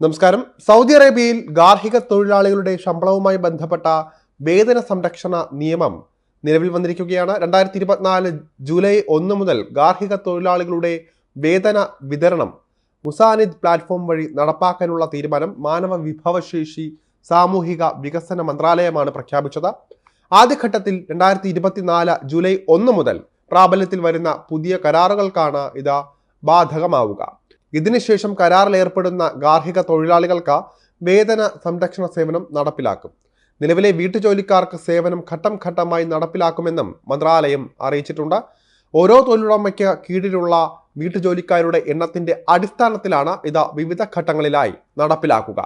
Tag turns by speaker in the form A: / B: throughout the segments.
A: നമസ്കാരം. സൗദി അറേബ്യയിൽ ഗാർഹിക തൊഴിലാളികളുടെ ശമ്പളവുമായി ബന്ധപ്പെട്ട വേതന സംരക്ഷണ നിയമം നിലവിൽ വന്നിരിക്കുകയാണ്. രണ്ടായിരത്തി ഇരുപത്തിനാല് ജൂലൈ ഒന്ന് മുതൽ ഗാർഹിക തൊഴിലാളികളുടെ വേതന വിതരണം മുസാനിദ് പ്ലാറ്റ്ഫോം വഴി നടപ്പാക്കാനുള്ള തീരുമാനം മാനവ വിഭവശേഷി സാമൂഹിക വികസന മന്ത്രാലയമാണ് പ്രഖ്യാപിച്ചത്. ആദ്യഘട്ടത്തിൽ രണ്ടായിരത്തി ഇരുപത്തിനാല് ജൂലൈ ഒന്ന് മുതൽ പ്രാബല്യത്തിൽ വരുന്ന പുതിയ കരാറുകൾക്കാണ് ഇത് ബാധകമാവുക. ഇതിനുശേഷം കരാറിൽ ഏർപ്പെടുന്ന ഗാർഹിക തൊഴിലാളികൾക്ക് വേതന സംരക്ഷണ സേവനം നടപ്പിലാക്കും. നിലവിലെ വീട്ടുജോലിക്കാർക്ക് സേവനം ഘട്ടം ഘട്ടമായി നടപ്പിലാക്കുമെന്നും മന്ത്രാലയം അറിയിച്ചിട്ടുണ്ട്. ഓരോ തൊഴിലുടമയ്ക്ക് കീഴിലുള്ള വീട്ടുജോലിക്കാരുടെ എണ്ണത്തിന്റെ അടിസ്ഥാനത്തിലാണ് ഇത് വിവിധ ഘട്ടങ്ങളിലായി നടപ്പിലാക്കുക.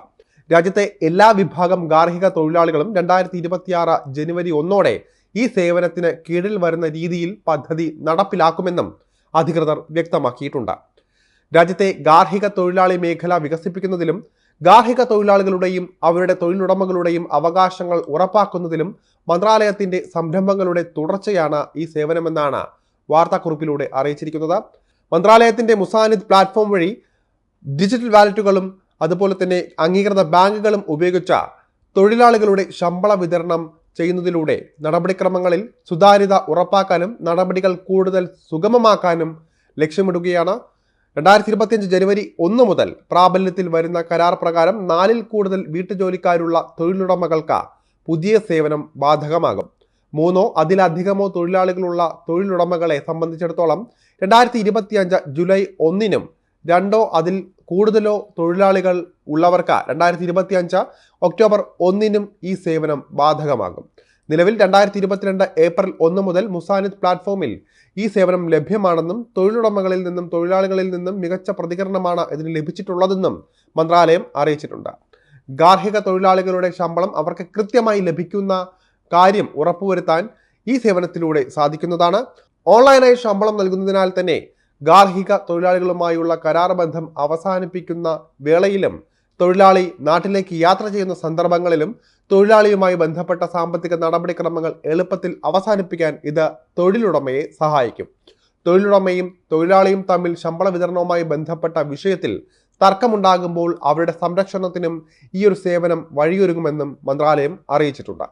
A: രാജ്യത്തെ എല്ലാ വിഭാഗം ഗാർഹിക തൊഴിലാളികളും രണ്ടായിരത്തി ഇരുപത്തിയാറ് ജനുവരി ഒന്നോടെ ഈ സേവനത്തിന് കീഴിൽ വരുന്ന രീതിയിൽ പദ്ധതി നടപ്പിലാക്കുമെന്നും അധികൃതർ വ്യക്തമാക്കിയിട്ടുണ്ട്. രാജ്യത്തെ ഗാർഹിക തൊഴിലാളി മേഖല വികസിപ്പിക്കുന്നതിലും ഗാർഹിക തൊഴിലാളികളുടെയും അവരുടെ തൊഴിലുടമകളുടെയും അവകാശങ്ങൾ ഉറപ്പാക്കുന്നതിലും മന്ത്രാലയത്തിന്റെ സംരംഭങ്ങളുടെ തുടർച്ചയാണ് ഈ സേവനമെന്നാണ് വാർത്താക്കുറിപ്പിലൂടെ അറിയിച്ചിരിക്കുന്നത്. മന്ത്രാലയത്തിന്റെ മുസാനിദ് പ്ലാറ്റ്ഫോം വഴി ഡിജിറ്റൽ വാലറ്റുകളും അതുപോലെ തന്നെ അംഗീകൃത ബാങ്കുകളും ഉപയോഗിച്ച തൊഴിലാളികളുടെ ശമ്പള വിതരണം ചെയ്യുന്നതിലൂടെ നടപടിക്രമങ്ങളിൽ സുതാര്യത ഉറപ്പാക്കാനും നടപടികൾ കൂടുതൽ സുഗമമാക്കാനും ലക്ഷ്യമിടുകയാണ് രണ്ടായിരത്തി ഇരുപത്തിയഞ്ച് ജനുവരി ഒന്ന് മുതൽ പ്രാബല്യത്തിൽ വരുന്ന കരാർ പ്രകാരം നാലിൽ കൂടുതൽ വീട്ടുജോലിക്കാരുള്ള തൊഴിലുടമകൾക്ക് പുതിയ സേവനം ബാധകമാകും. മൂന്നോ അതിലധികമോ തൊഴിലാളികളുള്ള തൊഴിലുടമകളെ സംബന്ധിച്ചിടത്തോളം രണ്ടായിരത്തി ഇരുപത്തിയഞ്ച് ജൂലൈ ഒന്നിനും രണ്ടോ അതിൽ കൂടുതലോ തൊഴിലാളികൾ ഉള്ളവർക്ക് രണ്ടായിരത്തി ഇരുപത്തിയഞ്ച് ഒക്ടോബർ ഒന്നിനും ഈ സേവനം ബാധകമാകും. നിലവിൽ രണ്ടായിരത്തി ഇരുപത്തിരണ്ട് ഏപ്രിൽ ഒന്ന് മുതൽ മുസാനിദ് പ്ലാറ്റ്ഫോമിൽ ഈ സേവനം ലഭ്യമാണെന്നും തൊഴിലുടമകളിൽ നിന്നും തൊഴിലാളികളിൽ നിന്നും മികച്ച പ്രതികരണമാണ് ഇതിന് ലഭിച്ചിട്ടുള്ളതെന്നും മന്ത്രാലയം അറിയിച്ചിട്ടുണ്ട്. ഗാർഹിക തൊഴിലാളികളുടെ ശമ്പളം അവർക്ക് കൃത്യമായി ലഭിക്കുന്ന കാര്യം ഉറപ്പുവരുത്താൻ ഈ സേവനത്തിലൂടെ സാധിക്കുന്നതാണ്. ഓൺലൈനായി ശമ്പളം നൽകുന്നതിനാൽ തന്നെ ഗാർഹിക തൊഴിലാളികളുമായുള്ള കരാർ ബന്ധം അവസാനിപ്പിക്കുന്ന വേളയിലും തൊഴിലാളി നാട്ടിലേക്ക് യാത്ര ചെയ്യുന്ന സന്ദർഭങ്ങളിലും തൊഴിലാളിയുമായി ബന്ധപ്പെട്ട സാമ്പത്തിക നടപടിക്രമങ്ങൾ എളുപ്പത്തിൽ അവസാനിപ്പിക്കാൻ ഇത് തൊഴിലുടമയെ സഹായിക്കും. തൊഴിലുടമയും തൊഴിലാളിയും തമ്മിൽ ശമ്പള വിതരണവുമായി ബന്ധപ്പെട്ട വിഷയത്തിൽ തർക്കമുണ്ടാകുമ്പോൾ അവരുടെ സംരക്ഷണത്തിനും ഈ ഒരു സേവനം വഴിയൊരുങ്ങുമെന്നും മന്ത്രാലയം അറിയിച്ചിട്ടുണ്ട്.